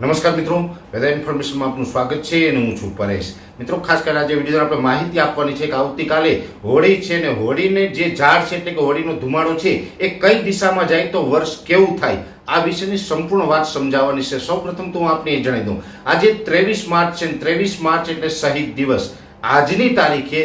નમસ્કાર મિત્રો, વેધર ઇન્ફોર્મેશનમાં આપનું સ્વાગત છે અને હું છું પરેશ. મિત્રો, ખાસ કરીને આજે વીડિયો આપણે માહિતી આપવાની છે કે આવતીકાલે હોળી છે ને હોળીને જે ઝાડ છે એટલે કે હોળીનો ધુમાડો છે, એ કઈ દિશામાં જાય તો વર્ષ કેવું થાય? આ વિશેની સંપૂર્ણ વાત સમજાવવાની છે. સૌપ્રથમ તો હું આપને એ જણાવી દઉં. આજે ત્રેવીસ માર્ચ છે ત્રેવીસ માર્ચ એટલે શહીદ દિવસ. આજની તારીખે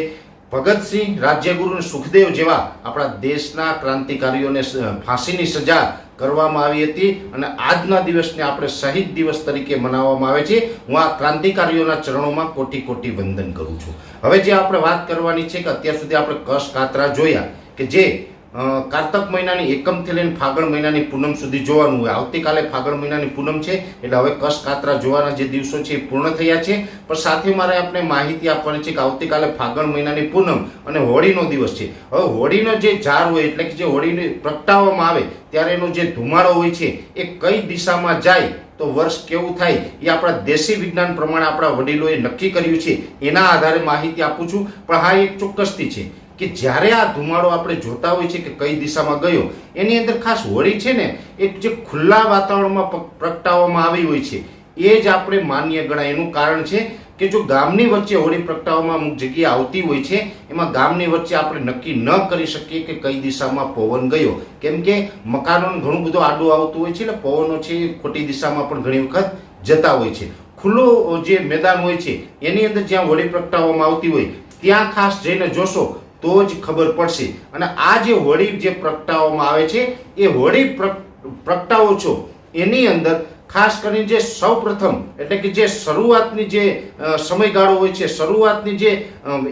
ભગતસિંહ રાજ્યગુરુ સુખદેવ જેવા આપણા દેશના ક્રાંતિકારીઓને ફાંસીની સજા કરવામાં આવી હતી અને આજના દિવસને આપણે શહીદ દિવસ તરીકે મનાવવામાં આવે છે. હું આ ક્રાંતિકારીઓના ચરણોમાં કોટી કોટી વંદન કરું છું. હવે જે આપણે વાત કરવાની છે કે અત્યાર સુધી આપણે કસ કાતરા જોયા કે જે કારતક મહિનાની એકમથી લઈને ફાગણ મહિનાની પૂનમ સુધી જોવાનું હોય. આવતીકાલે ફાગણ મહિનાની પૂનમ છે, એટલે હવે કસ કાતરા જોવાના જે દિવસો છે એ પૂર્ણ થયા છે. પણ સાથે મારે આપણે માહિતી આપવાની છે કે આવતીકાલે ફાગણ મહિનાની પૂનમ અને હોળીનો દિવસ છે. હવે હોળીનો જે ઝાર હોય, એટલે કે જે હોળીને પ્રગટાવવામાં આવે, ત્યારે એનો જે ધુમાડો હોય છે, એ કઈ દિશામાં જાય, તો વર્ષ કેવું થાય, એ આપણા દેશી વિજ્ઞાન પ્રમાણે આપણા વડીલોએ નક્કી કર્યું છે. એના આધારે માહિતી આપું છું. પણ હા, એક ચોક્કસથી છે. કે જ્યારે આ ધુમાડો આપણે જોતા હોય છે કે કઈ દિશામાં ગયો, એની અંદર ખાસ હોળી છે ને, એક જે ખુલ્લા વાતાવરણમાં પ્રગટાવવામાં આવી હોય છે, એ જ આપણે માન્ય ગણાય. એનું કારણ છે કે જો ગામની વચ્ચે હોળી પ્રગટાવવામાં અમુક જગ્યાએ આવતી હોય છે, એમાં ગામની વચ્ચે આપણે નક્કી ન કરી શકીએ કે કઈ દિશામાં પવન ગયો. કેમ કે મકાનોને ઘણું બધું આડું આવતું હોય છે, એટલે પવનો છે ખોટી દિશામાં પણ ઘણી વખત જતા હોય છે. ખુલ્લો જે મેદાન હોય છે, એની અંદર જ્યાં હોળી પ્રગટાવવામાં આવતી હોય, ત્યાં ખાસ જઈને જોશો તો જ ખબર પડશે. અને આ જે હોળી જે પ્રગટાવવામાં આવે છે, એ હોળી પ્રગ- પ્રગટાવો છો. એની અંદર ખાસ કરીને જે સૌપ્રથમ એટલે કે જે શરૂઆતની જે સમયગાળો હોય છે, શરૂઆતની જે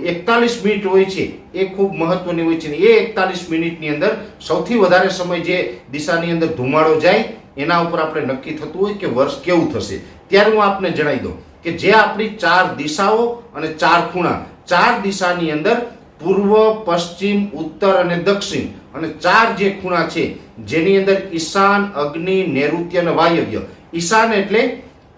એકતાલીસ મિનિટ હોય છે, એ ખૂબ મહત્વની હોય છે. એ એકતાલીસ મિનિટની અંદર સૌથી વધારે સમય જે દિશાની અંદર ધુમાડો જાય, એના ઉપર આપણે નક્કી થતું હોય કે વર્ષ કેવું થશે. ત્યારે હું આપને જણાવી દઉં કે જે આપણી ચાર દિશાઓ અને ચાર ખૂણા, ચાર દિશાની અંદર પૂર્વ, પશ્ચિમ, ઉત્તર અને દક્ષિણ અને ચાર જે ખૂણા છે, જેની અંદર ઈશાન, અગ્નિ, નૈઋત્ય અને વાયવ્ય. ઈશાન એટલે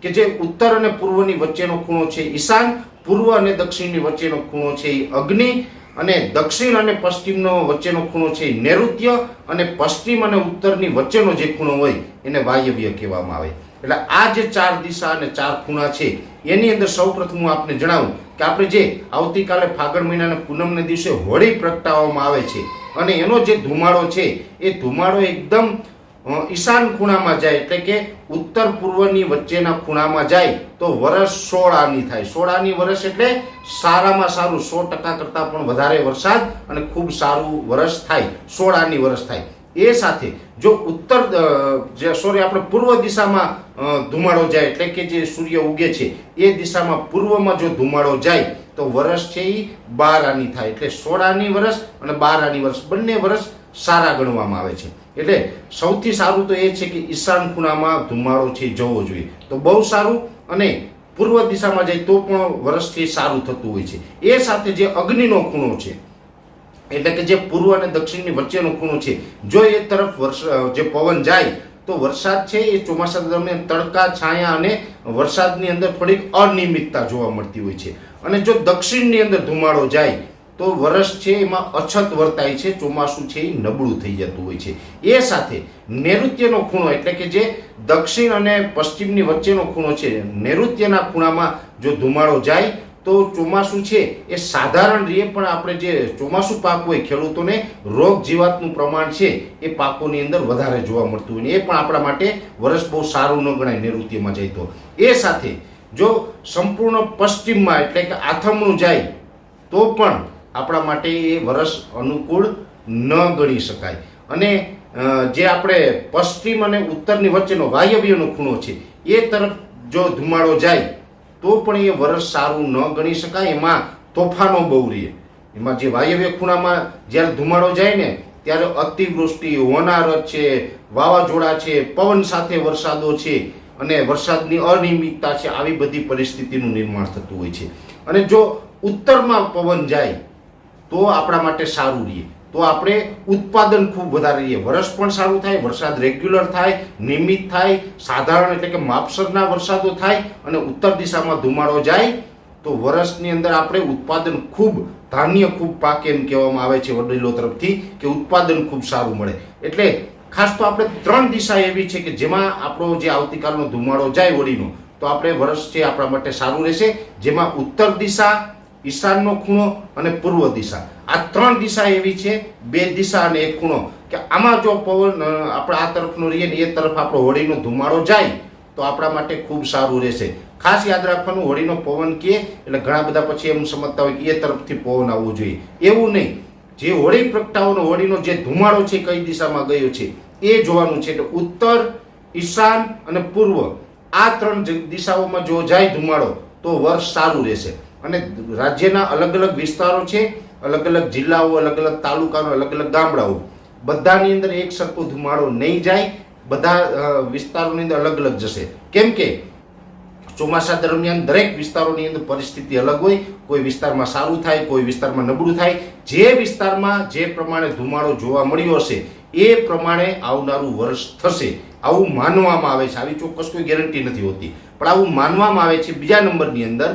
કે જે ઉત્તર અને પૂર્વની વચ્ચેનો ખૂણો છે ઈશાન, પૂર્વ અને દક્ષિણની વચ્ચેનો ખૂણો છે એ અગ્નિ અને દક્ષિણ અને પશ્ચિમનો વચ્ચેનો ખૂણો છે એ નૈઋત્ય અને પશ્ચિમ અને ઉત્તરની વચ્ચેનો જે ખૂણો હોય એને વાયવ્ય કહેવામાં આવે. એટલે આ જે ચાર દિશા અને ચાર ખૂણા છે, એની અંદર સૌપ્રથમ હું આપને જણાવું કે આપણે જે આવતીકાલે ફાગણ મહિનાના પૂનમને દિવસે હોળી પ્રગટાવવામાં આવે છે અને એનો જે ધુમાડો છે, એ ધુમાડો એકદમ ઈશાન ખૂણામાં જાય, એટલે કે ઉત્તર પૂર્વની વચ્ચેના ખૂણામાં જાય, તો વરસ સોળ આની થાય. સોળ આની વરસ એટલે સારામાં સારું, સો ટકા કરતાં પણ વધારે વરસાદ અને ખૂબ સારું વરસ થાય. સોળ આની વરસ થાય. એ સાથે જો ઉત્તર જે સોરી આપણે પૂર્વ દિશામાં ધુમાડો જાય, એટલે કે જે સૂર્ય ઉગે છે, એ દિશામાં પૂર્વમાં જો ધુમાડો જાય, તો વર્ષ છે એ બાર આની થાય. એટલે સોળ આની વરસ અને બાર આની વર્ષ બંને વરસ સારા ગણવામાં આવે છે. એટલે સૌથી સારું તો એ છે કે ઈશાન ખૂણામાં ધુમાડો છે જવો જોઈએ. તો બહુ સારું અને પૂર્વ દિશામાં જાય તો પણ વર્ષથી સારું થતું હોય છે. એ સાથે જે અગ્નિનો ખૂણો છે એટલે કે જે પૂર્વ અને દક્ષિણની વચ્ચેનો ખૂણો છે. જો એ તરફ વર્ષ જે પવન જાય, તો વરસાદ છે એ ચોમાસા દરમિયાન તડકા, છાયા અને વરસાદની અંદર થોડીક અનિયમિતતા જોવા મળતી હોય છે. અને જો દક્ષિણની અંદર ધુમાડો જાય, તો વરસ છે એમાં અછત વર્તાય છે, ચોમાસું છે એ નબળું થઈ જતું હોય છે. એ સાથે નૈઋત્યનો ખૂણો એટલે કે જે દક્ષિણ અને પશ્ચિમની વચ્ચેનો ખૂણો છે, નૈઋત્યના ખૂણામાં જો ધુમાડો જાય તો ચોમાસું છે એ સાધારણ રીતે પણ આપણે જે ચોમાસું પાક હોય ખેડૂતોને, રોગ જીવાતનું પ્રમાણ છે એ પાકોની અંદર વધારે જોવા મળતું હોય ને, એ પણ આપણા માટે વરસ બહુ સારું ન ગણાય નૈઋત્યમાં જાય તો. એ સાથે જો સંપૂર્ણ પશ્ચિમમાં એટલે કે આથમણું જાય, તો પણ આપણા માટે એ વરસ અનુકૂળ ન ગણી શકાય. અને જે આપણે પશ્ચિમ અને ઉત્તરની વચ્ચેનો વાયવ્યનો ખૂણો છે, એ તરફ જો ધુમાડો જાય તો પણ એ વરસ સારું ન ગણી શકાય, એમાં તોફાનો બહુ રહે. એમાં જે વાયવ્ય ખૂણામાં જ્યારે ધુમાડો જાય ને, ત્યારે અતિવૃષ્ટિ હોનારત છે, વાવાઝોડા છે, પવન સાથે વરસાદો છે, અને વરસાદની અનિયમિતતા છે, આવી બધી પરિસ્થિતિનું નિર્માણ થતું હોય છે. અને જો ઉત્તરમાં પવન જાય, તો આપણા માટે સારું રહે. તો આપણે ઉત્પાદન ખૂબ વધારે રહીએ. વરસ પણ સારું થાય, વરસાદ રેગ્યુલર થાય, નિયમિત થાય, સાધારણ એટલે કે માપસરના વરસાદો થાય અને ઉત્તર દિશામાં ધુમાડો જાય, તો વરસની અંદર આપણે ઉત્પાદન ખૂબ, ધાન્ય ખૂબ પાકે એમ કહેવામાં આવે છે વડીલો તરફથી કે ઉત્પાદન ખૂબ સારું મળે. એટલે ખાસ તો આપણે ત્રણ દિશા એવી છે કે જેમાં આપણો જે આવતીકાલનો ધુમાડો જાય વળીનો, તો આપણે વર્ષ છે આપણા માટે સારું રહેશે, જેમાં ઉત્તર દિશા ઈશાનનો ખૂણો અને પૂર્વ દિશા. આ ત્રણ દિશા એવી છે, બે દિશા અને એક ખૂણો. કે આમાં જો પવન આપણે આ તરફનો રહીએ ને એ તરફ આપણો હોળીનો ધુમાડો જાય, તો આપણા માટે ખૂબ સારું રહેશે. ખાસ યાદ રાખવાનું, હોળીનો પવન કે, એટલે ઘણા બધા પછી એમ સમજતા હોય કે એ તરફથી પવન આવવું જોઈએ. એવું નહીં. જે હોળી પ્રગટાવવાનો હોળીનો જે ધુમાડો છે કઈ દિશામાં ગયો છે, એ જોવાનું છે. એટલે ઉત્તર, ઈશાન અને પૂર્વ. આ ત્રણ દિશાઓમાં જો જાય ધુમાડો, તો વર્ષ સારું રહેશે. અને રાજ્યના અલગ અલગ વિસ્તારો છે, અલગ અલગ જિલ્લાઓ, અલગ અલગ તાલુકાનો, અલગ અલગ ગામડાઓ. બધાની અંદર એક સરખો ધુમાડો નહીં જાય, બધા વિસ્તારોની અંદર અલગ અલગ જશે. કેમ કે ચોમાસા દરમિયાન દરેક વિસ્તારોની અંદર પરિસ્થિતિ અલગ હોય, કોઈ વિસ્તારમાં સારું થાય, કોઈ વિસ્તારમાં નબળું થાય. જે વિસ્તારમાં જે પ્રમાણે ધુમાડો જોવા મળ્યો હશે, એ પ્રમાણે આવનારું વર્ષ થશે. આવું માનવામાં આવે છે. આવી ચોક્કસ કોઈ ગેરંટી નથી હોતી. પણ આવું માનવામાં આવે છે બીજા નંબરની અંદર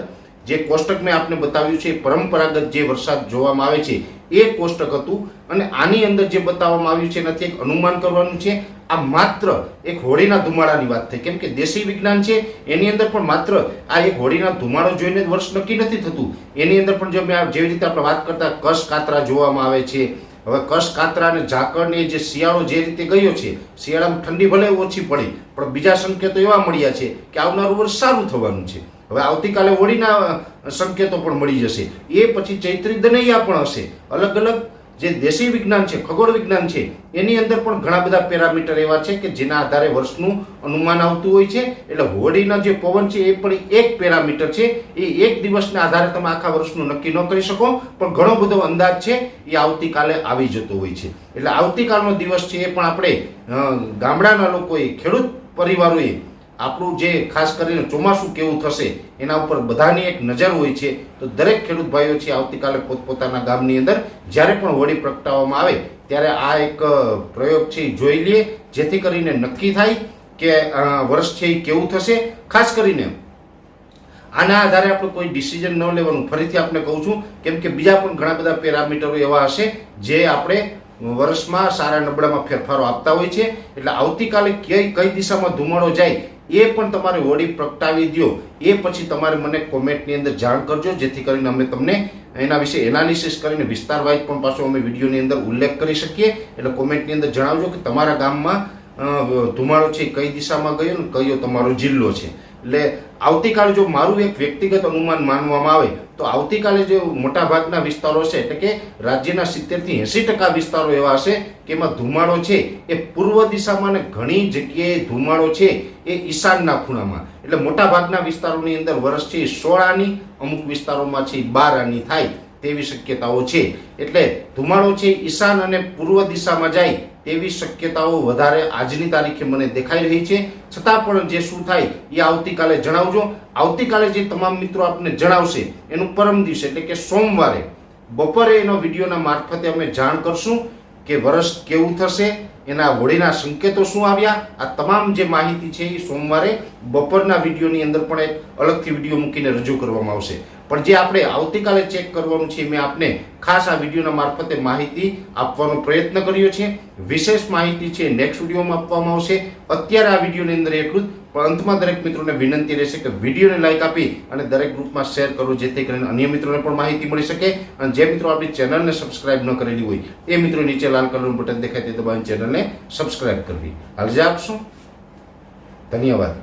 જે કોષ્ટક મેં આપને બતાવ્યું છે પરંપરાગત જે વરસાદ જોવામાં આવે છે, એ કોષ્ટક હતું. અને આની અંદર જે બતાવવામાં આવ્યું છે, એનાથી એક અનુમાન કરવાનું છે, આ માત્ર એક હોળીના ધુમાડાની વાત થઈ. કેમ કે દેશી વિજ્ઞાન છે, એની અંદર પણ માત્ર આ એક હોળીના ધુમાડો જોઈને વર્ષ નક્કી નથી થતું. એની અંદર પણ જો મેં જેવી રીતે આપણે વાત કરતા કશ કાતરા જોવામાં આવે છે. હવે કશ કાતરા અને ઝાકળને જે શિયાળો જે રીતે ગયો છે, શિયાળામાં ઠંડી ભલે ઓછી પડી, પણ બીજા સંકેતો એવા મળ્યા છે કે આવનારું વર્ષ સારું થવાનું છે. હવે આવતીકાલે હોળીના સંકેતો પણ મળી જશે. એ પછી ચૈત્રી દનૈયા પણ હશે. અલગ અલગ જે દેશી વિજ્ઞાન છે, ખગોળ વિજ્ઞાન છે, એની અંદર પણ ઘણા બધા પેરામીટર એવા છે કે જેના આધારે વર્ષનું અનુમાન આવતું હોય છે. એટલે હોળીના જે પવન છે એ પણ એક પેરામીટર છે. એ એક દિવસના આધારે તમે આખા વર્ષનું નક્કી ન કરી શકો, પણ ઘણો બધો અંદાજ છે એ આવતીકાલે આવી જતો હોય છે. એટલે આવતીકાલનો દિવસ છે એ પણ આપણે ગામડાના લોકોએ, ખેડૂત પરિવારોએ આપણું જે ખાસ કરીને ચોમાસું કેવું થશે, એના ઉપર બધાની એક નજર હોય છે. તો દરેક ખેડૂત ભાઈઓ છે, આવતીકાલે પોતપોતાના ગામની અંદર જ્યારે પણ હોળી પ્રગટાવવામાં આવે, ત્યારે આ એક પ્રયોગ છે જોઈ લઈએ. જેથી કરીને નક્કી થાય કે વર્ષ છે, એ કેવું થશે. ખાસ કરીને આના આધારે આપણે કોઈ ડિસિઝન ન લેવાનું. ફરીથી આપણે કહું છું, કેમ કે બીજા પણ ઘણા બધા પેરામીટરો એવા હશે, જે આપણે વર્ષમાં સારા નબળામાં ફેરફારો આપતા હોય છે. એટલે આવતીકાલે કઈ કઈ દિશામાં ધુમાડો જાય એ પણ તમારે હોળી પ્રગટાવી દો એ પછી તમારે મને કોમેન્ટની અંદર જાણ કરજો, જેથી કરીને અમે તમને એના વિશે એનાલિસિસ કરીને વિસ્તાર પણ પાછો અમે વિડીયોની અંદર ઉલ્લેખ કરી શકીએ. એટલે કોમેન્ટની અંદર જણાવજો કે તમારા ગામમાં ધુમાડો છે કઈ દિશામાં ગયો ને કયો તમારો જિલ્લો છે. એટલે આવતીકાલ જો મારું એક વ્યક્તિગત અનુમાન માનવામાં આવે તો આવતીકાલે જે મોટા ભાગના વિસ્તારો છે, એટલે કે રાજ્યના સિત્તેરથી એસી ટકા વિસ્તારો એવા હશે કે એમાં ધુમાડો છે. એ પૂર્વ દિશામાં ને ઘણી જગ્યાએ ધુમાડો છે એ ઈશાનના ખૂણામાં. એટલે મોટા ભાગના વિસ્તારોની અંદર વર્ષથી સોળ આની અમુક વિસ્તારોમાં છે બાર આની થાય. તેવી શક્યતાઓ છે. એટલે ધુમાડો છે, ઈશાન અને પૂર્વ દિશામાં જાય તેવી શક્યતાઓ વધારે આજની તારીખે મને દેખાઈ રહી છે. છતાં પણ જે શું થાય એ આવતીકાલે જણાવજો. આવતીકાલે જે તમામ મિત્રો આપને જણાવશે, એનું પરમ દિવસે એટલે કે સોમવારે. બપોરે એનો વિડીયોના મારફતે અમે જાણ કરશું. કે વર્ષ કેવું થશે, એના હોળીના સંકેતો શું આવ્યા, આ તમામ જે માહિતી છે એ સોમવારે બપોરના વિડીયોની અંદર પણ એક અલગથી વીડિયો મૂકીને રજૂ કરવામાં આવશે. પણ જે આપણે આવતીકાલે ચેક કરવાનું છે મેં આપને ખાસ આ વિડીયોના મારફતે માહિતી આપવાનો પ્રયત્ન કર્યો છે. વિશેષ માહિતી છે નેક્સ્ટ વિડીયોમાં આપવામાં આવશે. અત્યારે આ વિડીયોની અંદર એટલું જ. પણ અંતમાં દરેક મિત્રોને વિનંતી રહેશે કે વિડીયોને લાઈક આપી અને દરેક ગ્રુપમાં શેર કરો, જેથી કરીને અન્ય મિત્રોને પણ માહિતી મળી શકે. અને જે મિત્રો આપણી ચેનલને સબસ્ક્રાઇબ ન કરેલી હોય, એ મિત્રો નીચે લાલ કલરનું બટન દેખાય તે દબાવીને ચેનલને સબસ્ક્રાઇબ કરવી. હાલ જે આપશો. ધન્યવાદ.